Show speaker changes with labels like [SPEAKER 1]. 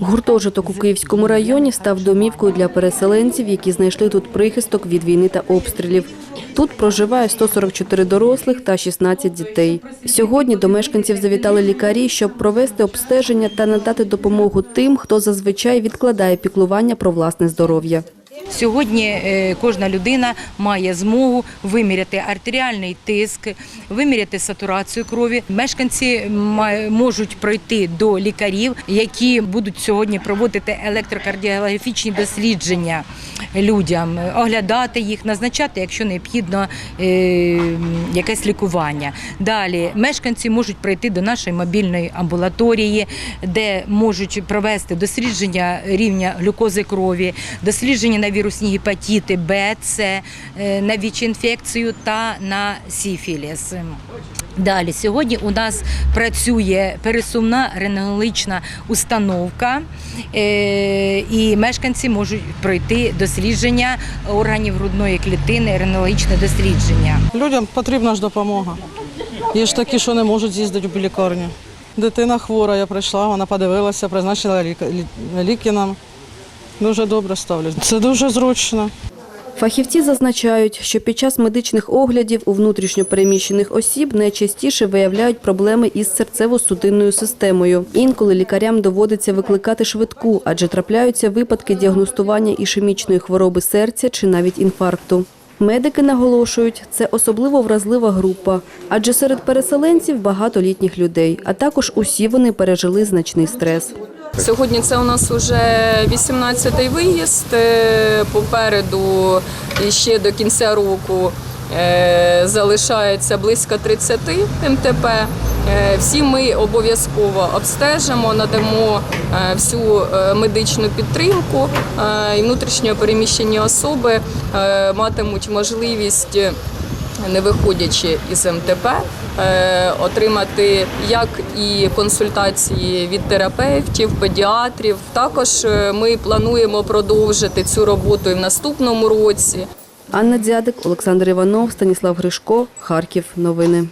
[SPEAKER 1] Гуртожиток у Київському районі став домівкою для переселенців, які знайшли тут прихисток від війни та обстрілів. Тут проживає 144 дорослих та 16 дітей. Сьогодні до мешканців завітали лікарі, щоб провести обстеження та надати допомогу тим, хто зазвичай відкладає піклування про власне здоров'я.
[SPEAKER 2] Сьогодні е, кожна людина має змогу виміряти артеріальний тиск, виміряти сатурацію крові. Мешканці можуть пройти до лікарів, які будуть сьогодні проводити електрокардіографічні дослідження людям, оглядати їх, назначати, якщо необхідно, е, якесь лікування. Далі мешканці можуть прийти до нашої мобільної амбулаторії, де можуть провести дослідження рівня глюкози крові, дослідження на вірусні гепатити Б, С, е, на ВІЧ-інфекцію та на сіфіліс. Далі сьогодні у нас працює пересувна рентгенологічна установка, е, і мешканці можуть пройти дослідження органів грудної клітини, рентгенологічне дослідження.
[SPEAKER 3] Людям потрібна ж допомога. Є ж такі, що не можуть з'їздити в лікарню. Дитина хвора, я прийшла, вона подивилася, призначила ліки нам. Дуже добре ставлять. Це дуже зручно.
[SPEAKER 1] Фахівці зазначають, що під час медичних оглядів у внутрішньо переміщених осіб найчастіше виявляють проблеми із серцево-судинною системою. Інколи лікарям доводиться викликати швидку, адже трапляються випадки діагностування ішемічної хвороби серця чи навіть інфаркту. Медики наголошують, це особливо вразлива група, адже серед переселенців багато літніх людей, а також усі вони пережили значний стрес.
[SPEAKER 4] Сьогодні це у нас вже 18-й виїзд. Е, Попереду і ще до кінця року е, залишається близько 30 МТП. Е, Всі ми обов'язково обстежимо, надамо всю медичну підтримку. І внутрішньо переміщені особи матимуть можливість не виходячи із МТП, е, отримати як і консультації від терапевтів, педіатрів. Також е, ми плануємо продовжити цю роботу і в наступному році.
[SPEAKER 1] Анна Дзядик, Олександр Іванов, Станіслав Гришко, Харків. Новини.